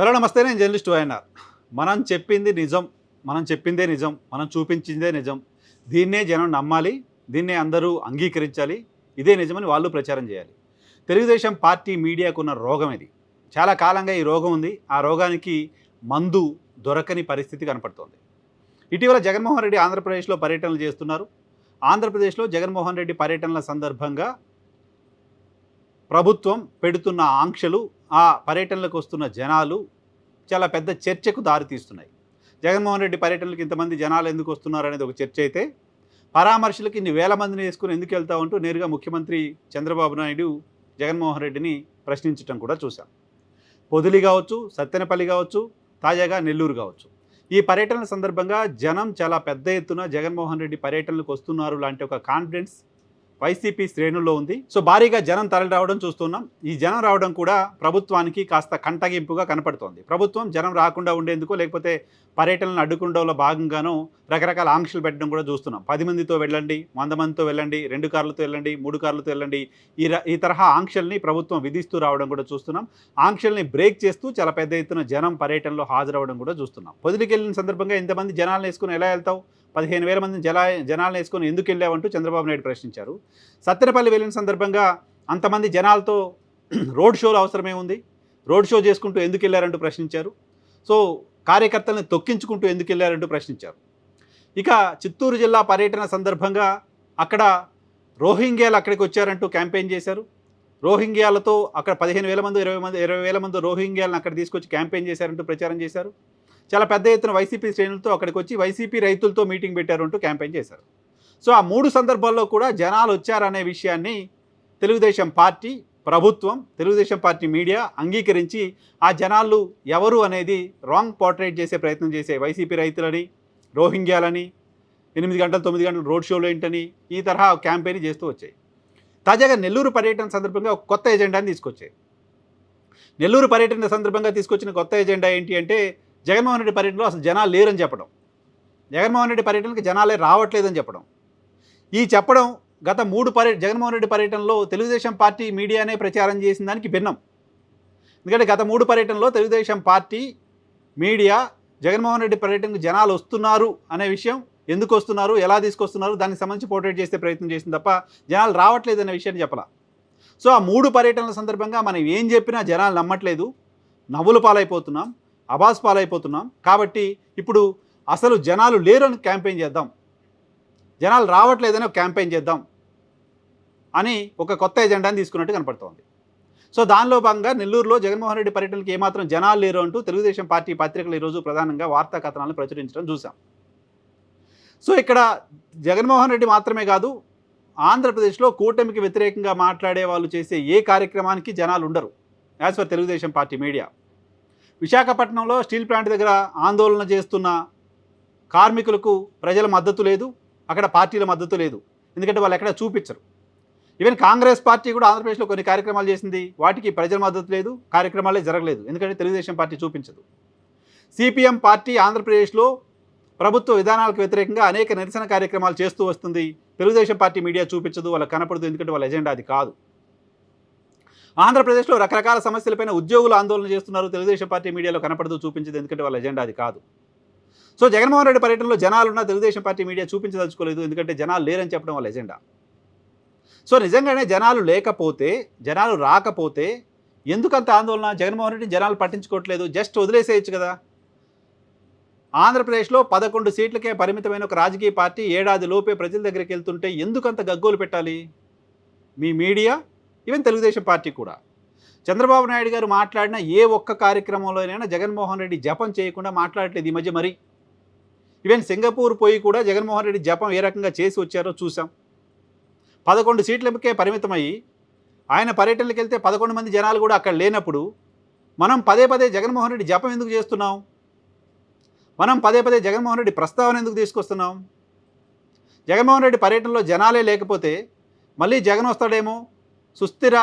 Hello నమస్తే నేను journalist YNR మనం చెప్పింది నిజం మనం చెప్పిందే నిజం మనం చూపించిందే నిజం. దీన్నే జనం నమ్మాలి దీన్నే అందరూ అంగీకరించాలి ఇదే నిజమని వాళ్ళు ప్రచారం చేయాలి. తెలుగుదేశం పార్టీ మీడియాకున్న రోగం ఇది. చాలా కాలంగా ఈ రోగం ఉంది. ఆ రోగానికి మందు దొరకని పరిస్థితి కనపడుతోంది. ఇటీవల జగన్మోహన్ రెడ్డి ఆంధ్రప్రదేశ్లో పర్యటనలు చేస్తున్నారు. ఆంధ్రప్రదేశ్లో జగన్మోహన్ రెడ్డి పర్యటనల సందర్భంగా ప్రభుత్వం పెడుతున్న ఆంక్షలు ఆ పర్యటనలకు వస్తున్న జనాలు చాలా పెద్ద చర్చకు దారితీస్తున్నాయి జగన్మోహన్ రెడ్డి పర్యటనలకు ఇంతమంది జనాలు ఎందుకు వస్తున్నారు అనేది ఒక చర్చ అయితే పరామర్శలకు ఇన్ని వేల మందిని వేసుకుని ఎందుకు వెళ్తావు అంటూ నేరుగా ముఖ్యమంత్రి చంద్రబాబు నాయుడు జగన్మోహన్ రెడ్డిని ప్రశ్నించడం కూడా చూశాం. పొదిలి కావచ్చు సత్తెనపల్లి కావచ్చు తాజాగా నెల్లూరు కావచ్చు. ఈ పర్యటనల సందర్భంగా జనం చాలా పెద్ద ఎత్తున జగన్మోహన్ రెడ్డి పర్యటనలకు వస్తున్నారు లాంటి ఒక కాన్ఫిడెన్స్ వైసీపీ శ్రేణుల్లో ఉంది. సో భారీగా జనం తరలి రావడం చూస్తున్నాం. ఈ జనం రావడం కూడా ప్రభుత్వానికి కాస్త కంటగింపుగా కనపడుతోంది. ప్రభుత్వం జనం రాకుండా ఉండేందుకు లేకపోతే పర్యటనలను అడ్డుకుండంలో భాగంగానూ రకరకాల ఆంక్షలు పెట్టడం కూడా చూస్తున్నాం. పది మందితో వెళ్ళండి వంద మందితో వెళ్ళండి రెండు కార్లతో వెళ్ళండి మూడు కార్లతో వెళ్ళండి ఈ ఈ తరహా ఆంక్షల్ని ప్రభుత్వం విధిస్తూ రావడం కూడా చూస్తున్నాం. ఆంక్షల్ని బ్రేక్ చేస్తూ చాలా పెద్ద ఎత్తున జనం పర్యటనలో హాజరవడం కూడా చూస్తున్నాం. పొదిలికి వెళ్ళిన సందర్భంగా ఇంతమంది జనాలను వేసుకుని ఎలా వెళ్తావు? పదిహేను వేల మంది జలా జనాలను వేసుకొని ఎందుకు వెళ్ళావంటూ చంద్రబాబు నాయుడు ప్రశ్నించారు. సత్తెనపల్లి వెళ్ళిన సందర్భంగా అంతమంది జనాలతో రోడ్ షోలు అవసరమే ఉంది. రోడ్ షో చేసుకుంటూ ఎందుకు వెళ్ళారంటూ ప్రశ్నించారు. సో కార్యకర్తలను తొక్కించుకుంటూ ఎందుకు వెళ్ళారంటూ ప్రశ్నించారు. ఇక చిత్తూరు జిల్లా పర్యటన సందర్భంగా అక్కడ రోహింగ్యాలు అక్కడికి వచ్చారంటూ క్యాంపెయిన్ చేశారు. రోహింగ్యాలతో అక్కడ పదిహేను వేల మంది ఇరవై మంది ఇరవై వేల మంది రోహింగ్యాలను అక్కడ తీసుకొచ్చి క్యాంపెయిన్ చేశారంటూ ప్రచారం చేశారు. చాలా పెద్ద ఎత్తున వైసీపీ శ్రేణులతో అక్కడికి వచ్చి వైసీపీ రైతులతో మీటింగ్ పెట్టారు అంటూ క్యాంపెయిన్ చేశారు. సో ఆ మూడు సందర్భాల్లో కూడా జనాలు వచ్చారనే విషయాన్ని తెలుగుదేశం పార్టీ ప్రభుత్వం తెలుగుదేశం పార్టీ మీడియా అంగీకరించి ఆ జనాలు ఎవరు అనేది రాంగ్ పోర్ట్రేట్ చేసే ప్రయత్నం చేసే వైసీపీ రైతులని రోహింగ్యాలని ఎనిమిది గంటలు తొమ్మిది గంటలు రోడ్ షోలు ఏంటని ఈ తరహా క్యాంపెయిన్ చేస్తూ వచ్చాయి. తాజాగా నెల్లూరు పర్యటన సందర్భంగా ఒక కొత్త ఎజెండాని తీసుకొచ్చాయి. నెల్లూరు పర్యటన సందర్భంగా తీసుకొచ్చిన కొత్త ఎజెండా ఏంటి అంటే జగన్మోహన్ రెడ్డి పర్యటనలో అసలు జనాలు లేరని చెప్పడం. జగన్మోహన్ రెడ్డి పర్యటనకి జనాలే రావట్లేదని చెప్పడం. ఈ చెప్పడం గత మూడు పర్య జగన్మోహన్ రెడ్డి పర్యటనలో తెలుగుదేశం పార్టీ మీడియానే ప్రచారం చేసిన దానికి భిన్నం. ఎందుకంటే గత మూడు పర్యటనలో తెలుగుదేశం పార్టీ మీడియా జగన్మోహన్ రెడ్డి పర్యటనకు జనాలు వస్తున్నారు అనే విషయం ఎందుకు వస్తున్నారు ఎలా తీసుకొస్తున్నారు దానికి సంబంధించి పోర్ట్రేట్ చేసే ప్రయత్నం చేసింది తప్ప జనాలు రావట్లేదు అనే విషయాన్ని చెప్పాల. సో ఆ మూడు పర్యటనల సందర్భంగా మనం ఏం చెప్పినా జనాలు నమ్మట్లేదు. నవ్వుల పాలైపోతున్నాం. అబాస్ పాలైపోతున్నాం. కాబట్టి ఇప్పుడు అసలు జనాలు లేరు అని క్యాంపెయిన్ చేద్దాం. జనాలు రావట్లేదని ఒక క్యాంపెయిన్ చేద్దాం అని ఒక కొత్త ఎజెండాని తీసుకున్నట్టు కనపడుతోంది. సో దానిలో భాగంగా నెల్లూరులో జగన్మోహన్ రెడ్డి పర్యటనకి ఏమాత్రం జనాలు లేరు అంటూ తెలుగుదేశం పార్టీ పత్రికలు ఈరోజు ప్రధానంగా వార్తా కథనాలను ప్రచురించడం చూసాం సో ఇక్కడ జగన్మోహన్ రెడ్డి మాత్రమే కాదు ఆంధ్రప్రదేశ్లో కూటమికి వ్యతిరేకంగా మాట్లాడే వాళ్ళు చేసే ఏ కార్యక్రమానికి జనాలు ఉండరు. As for Telugu Desam party media. విశాఖపట్నంలో స్టీల్ ప్లాంట్ దగ్గర ఆందోళన చేస్తున్న కార్మికులకు ప్రజల మద్దతు లేదు అక్కడ పార్టీల మద్దతు లేదు. ఎందుకంటే వాళ్ళు ఎక్కడ చూపించరు. ఈవెన్ కాంగ్రెస్ పార్టీ కూడా ఆంధ్రప్రదేశ్లో కొన్ని కార్యక్రమాలు చేసింది వాటికి ప్రజల మద్దతు లేదు కార్యక్రమాలే జరగలేదు. ఎందుకంటే తెలుగుదేశం పార్టీ చూపించదు. సిపిఎం పార్టీ ఆంధ్రప్రదేశ్లో ప్రభుత్వ విధానాలకు వ్యతిరేకంగా అనేక నిరసన కార్యక్రమాలు చేస్తూ వస్తుంది. తెలుగుదేశం పార్టీ మీడియా చూపించదు వాళ్ళకి కనపడదు ఎందుకంటే వాళ్ళ ఎజెండా అది కాదు. ఆంధ్రప్రదేశ్లో రకరకాల సమస్యలపైన ఉద్యోగులు ఆందోళన చేస్తున్నారు. తెలుగుదేశం పార్టీ మీడియాలో కనపడదు చూపించింది. ఎందుకంటే వాళ్ళ ఎజెండా అది కాదు. సో జగన్మోహన్ రెడ్డి పర్యటనలో జనాలున్న తెలుగుదేశం పార్టీ మీడియా చూపించదలుచుకోలేదు. ఎందుకంటే జనాలు లేరని చెప్పడం వాళ్ళ ఎజెండా. సో నిజంగానే జనాలు లేకపోతే జనాలు రాకపోతే ఎందుకంత ఆందోళన? జగన్మోహన్ రెడ్డి జనాలు పట్టించుకోవట్లేదు. జస్ట్ వదిలేసేయచ్చు కదా. ఆంధ్రప్రదేశ్లో పదకొండు సీట్లకే పరిమితమైన ఒక రాజకీయ పార్టీ ఏడాది లోపే ప్రజల దగ్గరికి వెళ్తుంటే ఎందుకంత గగ్గోలు పెట్టాలి? మీ మీడియా ఈవెన్ తెలుగుదేశం పార్టీ కూడా. చంద్రబాబు నాయుడు గారు మాట్లాడిన ఏ ఒక్క కార్యక్రమంలోనైనా జగన్మోహన్ రెడ్డి జపం చేయకుండా మాట్లాడట్లేదు ఈ మధ్య మరి. ఈవెన్ సింగపూర్ పోయి కూడా జగన్మోహన్ రెడ్డి జపం ఏ రకంగా చేసి వచ్చారో చూసాం. పదకొండు సీట్లకే పరిమితమయ్యి ఆయన పర్యటనలకు వెళ్తే పదకొండు మంది జనాలు కూడా అక్కడ లేనప్పుడు మనం పదే పదే జగన్మోహన్ రెడ్డి జపం ఎందుకు చేస్తున్నాం? మనం పదే పదే జగన్మోహన్ రెడ్డి ప్రస్తావన ఎందుకు తీసుకొస్తున్నాం? జగన్మోహన్ రెడ్డి పర్యటనలో జనాలే లేకపోతే మళ్ళీ జగన్ వస్తాడేమో? సుస్థిర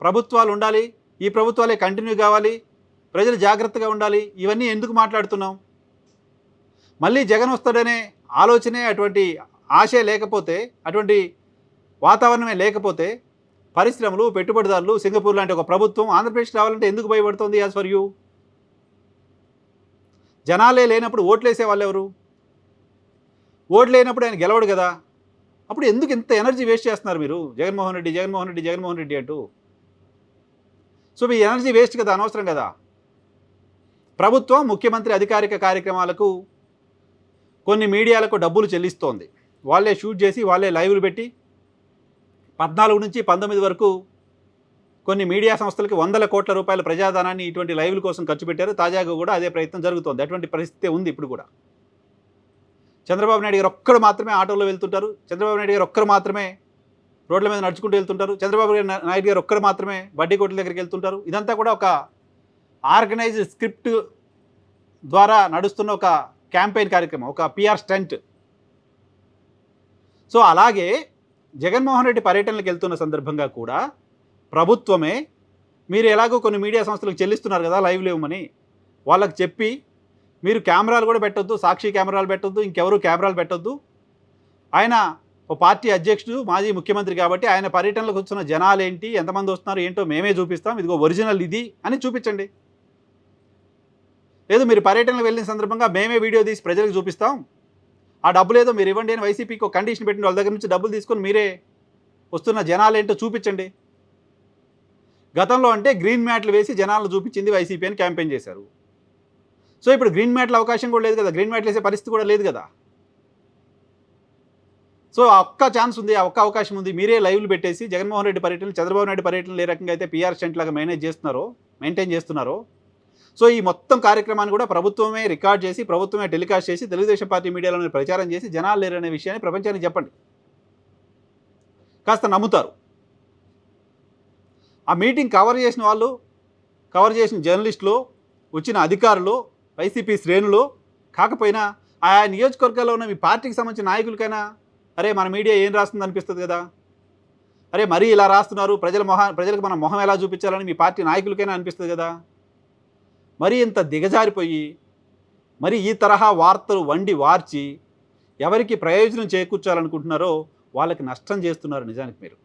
ప్రభుత్వాలు ఉండాలి ఈ ప్రభుత్వాలే కంటిన్యూ కావాలి ప్రజలు జాగ్రత్తగా ఉండాలి ఇవన్నీ ఎందుకు మాట్లాడుతున్నాం? మళ్ళీ జగన్ వస్తాడనే ఆలోచనే అటువంటి ఆశే లేకపోతే అటువంటి వాతావరణమే లేకపోతే పరిశ్రమలు పెట్టుబడిదారులు సింగపూర్ లాంటి ఒక ప్రభుత్వం ఆంధ్రప్రదేశ్ రావాలంటే ఎందుకు భయపడుతుంది యాజ్ ఫర్ యూ జనాలే లేనప్పుడు ఓట్లు వేసే వాళ్ళు ఎవరు? ఓట్లు లేనప్పుడు ఆయన గెలవడు కదా? అప్పుడు ఎందుకు ఇంత ఎనర్జీ వేస్ట్ చేస్తున్నారు మీరు? జగన్మోహన్ రెడ్డి జగన్మోహన్ రెడ్డి జగన్మోహన్ రెడ్డి అంటూ. సో మీ ఎనర్జీ వేస్ట్ కదా అనవసరం కదా? ప్రభుత్వం ముఖ్యమంత్రి అధికారిక కార్యక్రమాలకు కొన్ని మీడియాలకు డబ్బులు చెల్లిస్తోంది. వాళ్ళే షూట్ చేసి వాళ్ళే లైవ్లు పెట్టి పద్నాలుగు నుంచి పంతొమ్మిది వరకు కొన్ని మీడియా సంస్థలకి వందల కోట్ల రూపాయల ప్రజాధనాన్ని ఇటువంటి లైవ్ల కోసం ఖర్చు పెట్టారు. తాజాగా కూడా అదే ప్రయత్నం జరుగుతోంది. అటువంటి పరిస్థితి ఉంది ఇప్పుడు కూడా. చంద్రబాబు నాయుడు గారు ఒక్కరు మాత్రమే ఆటోలో వెళ్తుంటారు. చంద్రబాబు నాయుడు గారు ఒక్కరు మాత్రమే రోడ్ల మీద నడుచుకుంటూ వెళ్తుంటారు. చంద్రబాబు నాయుడు గారు ఒక్కరు మాత్రమే బడ్డీ కొట్ల దగ్గరికి వెళ్తుంటారు. ఇదంతా కూడా ఒక ఆర్గనైజ్డ్ స్క్రిప్ట్ ద్వారా నడుస్తున్న ఒక క్యాంపెయిన్ కార్యక్రమం ఒక పిఆర్ స్టంట్. సో అలాగే జగన్మోహన్ రెడ్డి పర్యటనలకు వెళ్తున్న సందర్భంగా కూడా ప్రభుత్వమే మీరు ఎలాగో కొన్ని మీడియా సంస్థలకు చెల్లిస్తున్నారు కదా లైవ్ లేవమని వాళ్ళకి చెప్పి మీరు కెమెరాలు కూడా పెట్టొద్దు సాక్షి కెమెరాలు పెట్టొద్దు ఇంకెవరు కెమెరాలు పెట్టొద్దు. ఆయన ఒక పార్టీ అధ్యక్షుడు మాజీ ముఖ్యమంత్రి కాబట్టి ఆయన పర్యటనలకు వచ్చిన జనాలు ఏంటి ఎంతమంది వస్తున్నారు ఏంటో మేమే చూపిస్తాం ఇదిగో ఒరిజినల్ ఇది అని చూపించండి. లేదు మీరు పర్యటనకు వెళ్ళిన సందర్భంగా మేమే వీడియో తీసి ప్రజలకు చూపిస్తాం. ఆ డబ్బులు ఏదో మీరు ఇవ్వండి అని వైసీపీకి ఒక కండిషన్ పెట్టిన వాళ్ళ దగ్గర నుంచి డబ్బులు తీసుకొని మీరే వస్తున్న జనాలు ఏంటో చూపించండి. గతంలో అంటే గ్రీన్ మ్యాట్లు వేసి జనాలను చూపించింది వైసీపీ అని క్యాంపెయిన్ చేశారు. సో ఇప్పుడు గ్రీన్ మ్యాట్ల అవకాశం కూడా లేదు కదా. గ్రీన్ మ్యాట్లు వేసే పరిస్థితి కూడా లేదు కదా. సో ఆ ఒక్క ఛాన్స్ ఉంది ఆ ఒక్క అవకాశం ఉంది. మీరే లైవ్లు పెట్టేసి జగన్మోహన్ రెడ్డి పర్యటనలు చంద్రబాబు నాయుడు పర్యటనలు ఏ రకంగా అయితే పిఆర్ స్టెంట్ లాగా మేనేజ్ చేస్తున్నారో మెయింటైన్ చేస్తున్నారో సో ఈ మొత్తం కార్యక్రమాన్ని కూడా ప్రభుత్వమే రికార్డ్ చేసి ప్రభుత్వమే టెలికాస్ట్ చేసి తెలుగుదేశం పార్టీ మీడియాలో ప్రచారం చేసి జనాలు లేరనే విషయాన్ని ప్రపంచానికి చెప్పండి. కాస్త నమ్ముతారు. ఆ మీటింగ్ కవర్ చేసిన వాళ్ళు కవర్ చేసిన జర్నలిస్టులు వచ్చిన అధికారులు వైసీపీ శ్రేణులు కాకపోయినా ఆయా నియోజకవర్గాల్లో ఉన్న మీ పార్టీకి సంబంధించిన నాయకులకైనా అరే మన మీడియా ఏం రాస్తుంది అనిపిస్తుంది కదా? అరే మరీ ఇలా రాస్తున్నారు ప్రజల మొహ ప్రజలకు మన మొహం ఎలా చూపించాలని మీ పార్టీ నాయకులకైనా అనిపిస్తుంది కదా? మరీ ఇంత దిగజారిపోయి మరి ఈ తరహా వార్తలు వండి వార్చి ఎవరికి ప్రయోజనం చేకూర్చాలనుకుంటున్నారో వాళ్ళకి నష్టం చేస్తున్నారు నిజానికి మీరు.